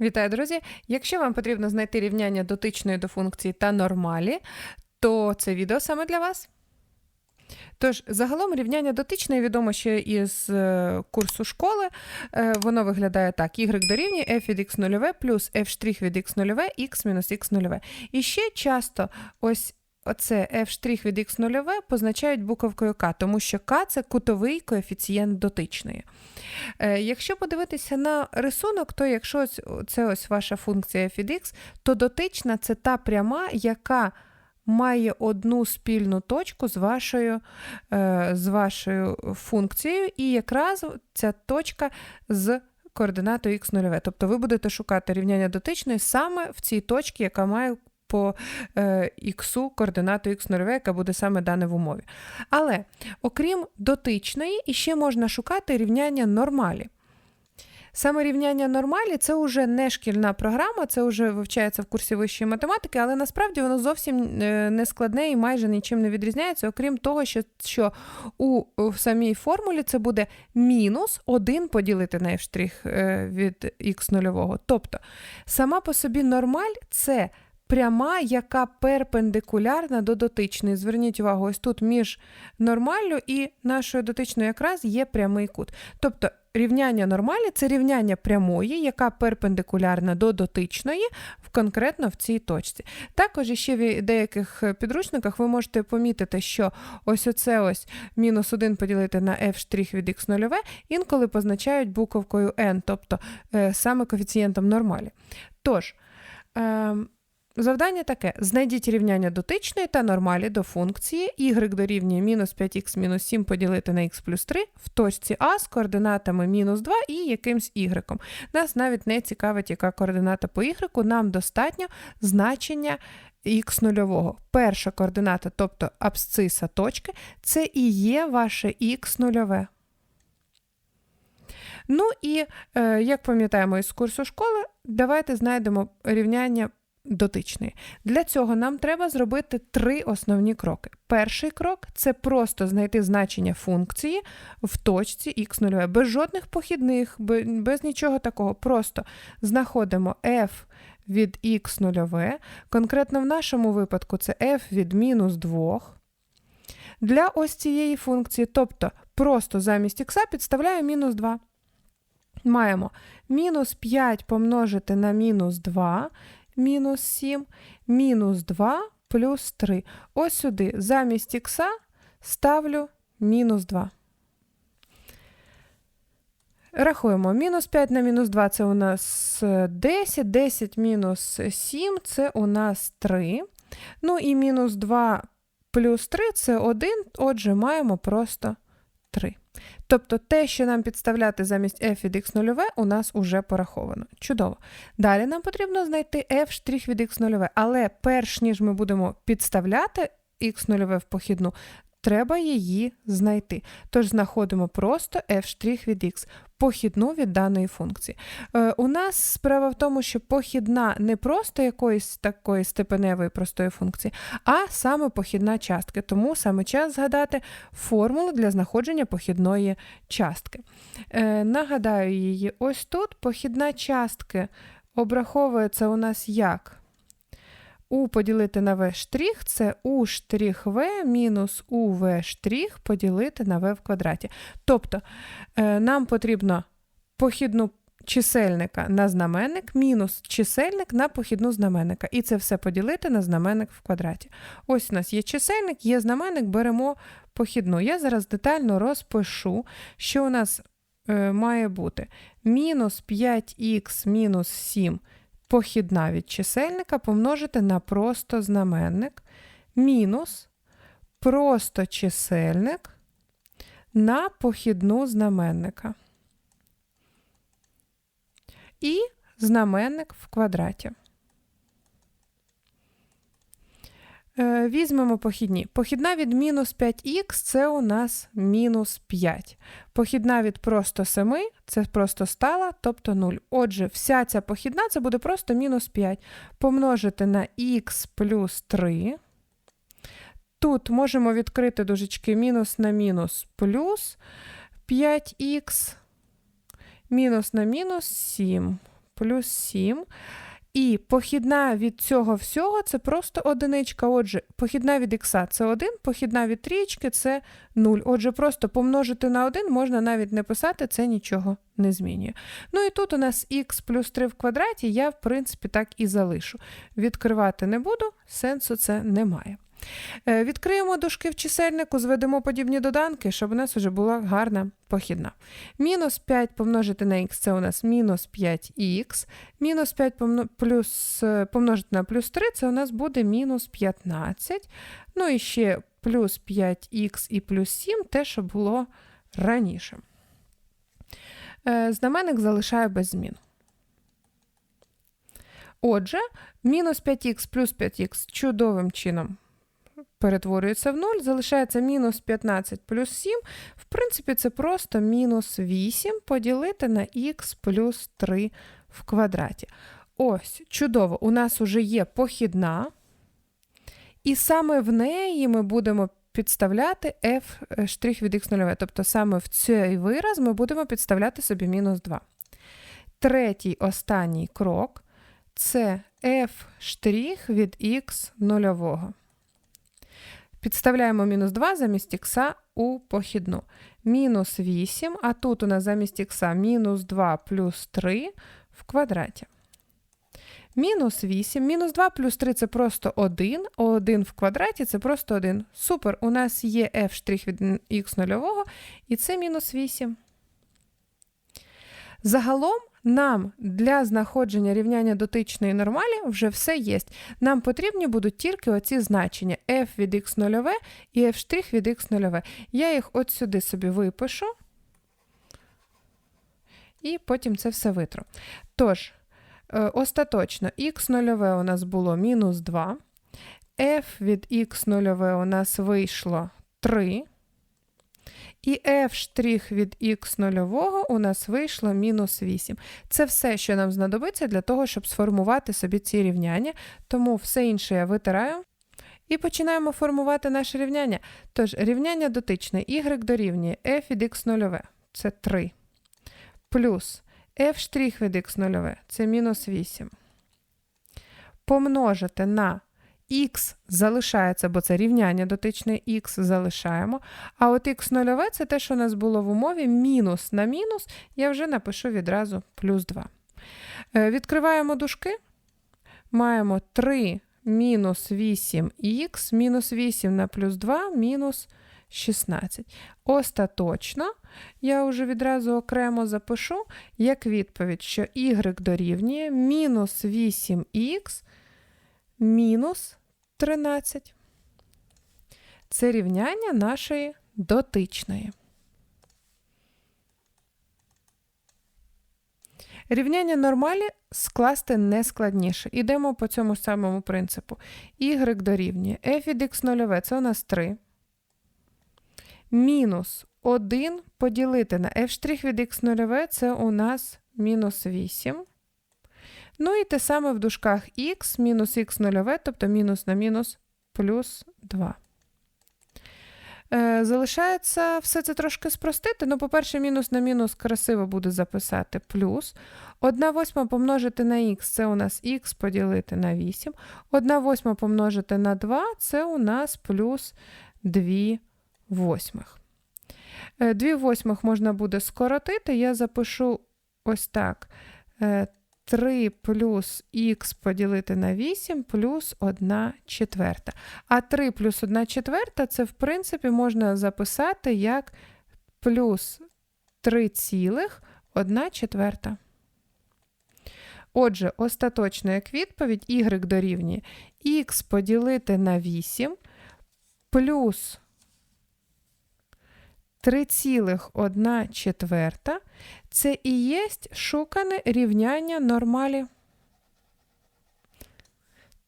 Вітаю, друзі! Якщо вам потрібно знайти рівняння дотичної до функції та нормалі, то це відео саме для вас. Тож, загалом рівняння дотичної відомо ще із е, курсу школи. Е, воно виглядає так: y дорівнює f від x 0 плюс f' від x 0 x мінус x 0 І ще часто ось оце f' від x 0 позначають буковкою k, тому що k – це кутовий коефіцієнт дотичної. Е, Якщо подивитися на рисунок, то якщо це ось ваша функція f від x, то дотична це та пряма, яка має одну спільну точку з вашою, е, з вашою функцією, і якраз ця точка з координатою x 0 Тобто ви будете шукати рівняння дотичної саме в цій точці, яка має по е, іксу координату x 0 яка буде саме дана в умові. Але окрім дотичної, іще можна шукати рівняння нормалі. Саме рівняння нормалі це вже не шкільна програма, це вже вивчається в курсі вищої математики, але насправді воно зовсім е, не складне і майже нічим не відрізняється, окрім того, що, що у, у самій формулі це буде мінус 1 поділити на f' е, від х нульового. Тобто сама по собі нормаль це пряма, яка перпендикулярна до дотичної. Зверніть увагу, ось тут між нормаллю і нашою дотичною якраз є прямий кут. Тобто рівняння нормалі це рівняння прямої, яка перпендикулярна до дотичної, конкретно в цій точці. Також іще в деяких підручниках ви можете помітити, що ось оце ось мінус 1 поділити на f' від x 0 інколи позначають буковкою n, тобто е, саме коефіцієнтом нормалі. Тож, ем, Завдання таке: знайдіть рівняння дотичної та нормалі до функції y дорівнює мінус 5х мінус 7 поділити на х плюс 3 в точці А з координатами мінус 2 і якимсь y. Нас навіть не цікавить, яка координата по y, нам достатньо значення х нульового. Перша координата, тобто абсциса точки, це і є ваше х нульове. Ну і, е, як пам'ятаємо із курсу школи, давайте знайдемо рівняння дотичної. Для цього нам треба зробити три основні кроки. Перший крок це просто знайти значення функції в точці х 0 без жодних похідних, без нічого такого. Просто знаходимо f від х 0 конкретно в нашому випадку це f від мінус 2. Для ось цієї функції, тобто просто замість х підставляю мінус 2. Маємо мінус 5 помножити на мінус 2, мінус 7, мінус 2 плюс 3. Ось сюди замість х ставлю мінус 2. Рахуємо. Мінус 5 на мінус 2 це у нас е, 10, 10 мінус 7 це у нас 3. Ну і мінус 2 плюс 3 це 1, отже, маємо просто 3. Тобто те, що нам підставляти замість f від x 0 у нас уже пораховано. Чудово. Далі нам потрібно знайти f' від x 0 але перш ніж ми будемо підставляти x 0 в похідну, треба її знайти. Тож знаходимо просто f' від x, похідну від даної функції. Е, у нас справа в тому, що похідна не просто якоїсь такої степеневої простої функції, а саме похідна частки. Тому саме час згадати формулу для знаходження похідної частки. Е, нагадаю її, ось тут похідна частки обраховується у нас як у поділити на v штрих це у штрих v мінус у v штрих поділити на v в квадраті. Тобто е, нам потрібно похідну чисельника на знаменник мінус чисельник на похідну знаменника. І це все поділити на знаменник в квадраті. Ось у нас є чисельник, є знаменник, беремо похідну. Я зараз детально розпишу, що у нас е, має бути мінус 5х мінус 7 похідна від чисельника помножити на просто знаменник мінус просто чисельник на похідну знаменника. І знаменник в квадраті. Е, Візьмемо похідні. Похідна від мінус 5х це у нас мінус 5. Похідна від просто 7 це просто стала, тобто 0. Отже, вся ця похідна це буде просто мінус 5. Помножити на х плюс 3. Тут можемо відкрити дужечки мінус на мінус плюс 5х, мінус на мінус 7 плюс 7. І похідна від цього всього це просто одиничка. Отже, похідна від х це 1, похідна від трієчки це 0. Отже, просто помножити на 1 можна навіть не писати, це нічого не змінює. Ну і тут у нас х плюс 3 в квадраті, я, в принципі, так і залишу. Відкривати не буду, сенсу це немає. Е, Відкриємо дужки в чисельнику, зведемо подібні доданки, щоб у нас вже була гарна похідна. Мінус 5 помножити на х це у нас мінус 5х. Мінус 5 помно- плюс, е, помножити на плюс 3 це у нас буде мінус 15. Ну і ще плюс 5х і плюс 7 те, що було раніше. Е, Знаменник залишаю без змін. Отже, мінус 5х плюс 5х чудовим чином перетворюється в 0, залишається мінус 15 плюс 7. В принципі, це просто мінус 8 поділити на х плюс 3 в квадраті. Ось, чудово, у нас вже є похідна, і саме в неї ми будемо підставляти f' штрих від х0. Тобто саме в цей вираз ми будемо підставляти собі мінус 2. Третій останній крок це f' від х нульового. Підставляємо мінус 2 замість х у похідну. Мінус 8, а тут у нас замість х мінус 2 плюс 3 в квадраті. Мінус 8, мінус 2 плюс 3 це просто 1, 1 в квадраті це просто 1. Супер, у нас є f' від х нульового, і це мінус 8. Загалом нам для знаходження рівняння дотичної нормалі вже все є. Нам потрібні будуть тільки оці значення f від x нульове і f' від x нульове. Я їх от сюди собі випишу. І потім це все витру. Тож, е, остаточно х нульове у нас було мінус 2. f від х нульове у нас вийшло 3. І f' від х нульового у нас вийшло мінус 8. Це все, що нам знадобиться для того, щоб сформувати собі ці рівняння. Тому все інше я витираю. І починаємо формувати наше рівняння. Тож, рівняння дотичне y дорівнює f від х нульове – це 3. Плюс f' від х нульове – це мінус 8. Помножити на х залишається, бо це рівняння дотичне х залишаємо. А от х нульове це те, що у нас було в умові мінус на мінус, я вже напишу відразу плюс 2. Е, Відкриваємо дужки. Маємо 3 мінус 8х, мінус 8 на плюс 2, мінус 16. Остаточно я вже відразу окремо запишу як відповідь, що y дорівнює мінус 8х мінус 13. Це рівняння нашої дотичної. Рівняння нормалі скласти не складніше. Ідемо по цьому самому принципу. y дорівнює f від x нульове, це у нас 3. Мінус 1 поділити на f' від x нульове, це у нас мінус 8. Ну і те саме в дужках х, мінус х нульове, тобто мінус на мінус плюс 2. Е, залишається все це трошки спростити. Ну, по-перше, мінус на мінус красиво буде записати плюс. 1 восьма помножити на х це у нас х поділити на 8. 1 восьма помножити на 2 це у нас плюс 2 восьмих. 2 восьмих можна буде скоротити. Я запишу ось так. 3 плюс х поділити на 8 плюс 1 четверта. А 3 плюс 1 четверта це, в принципі, можна записати як плюс 3 цілих 1 четверта. Отже, остаточно як відповідь y дорівнює х поділити на 8 плюс 3,1 четверта це і є шукане рівняння нормалі.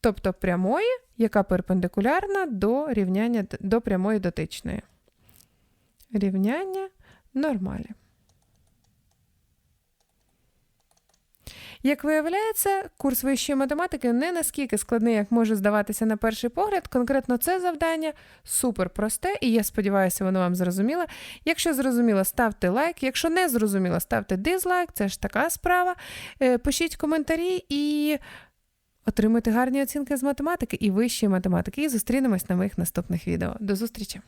Тобто прямої, яка перпендикулярна до рівняння до прямої дотичної. Рівняння нормалі. Як виявляється, курс вищої математики не наскільки складний, як може здаватися на перший погляд. Конкретно це завдання супер просте, і я сподіваюся, воно вам зрозуміло. Якщо зрозуміло, ставте лайк. Якщо не зрозуміло, ставте дизлайк, це ж така справа. Е, Пишіть коментарі і отримуйте гарні оцінки з математики і вищої математики. І зустрінемось на моїх наступних відео. До зустрічі!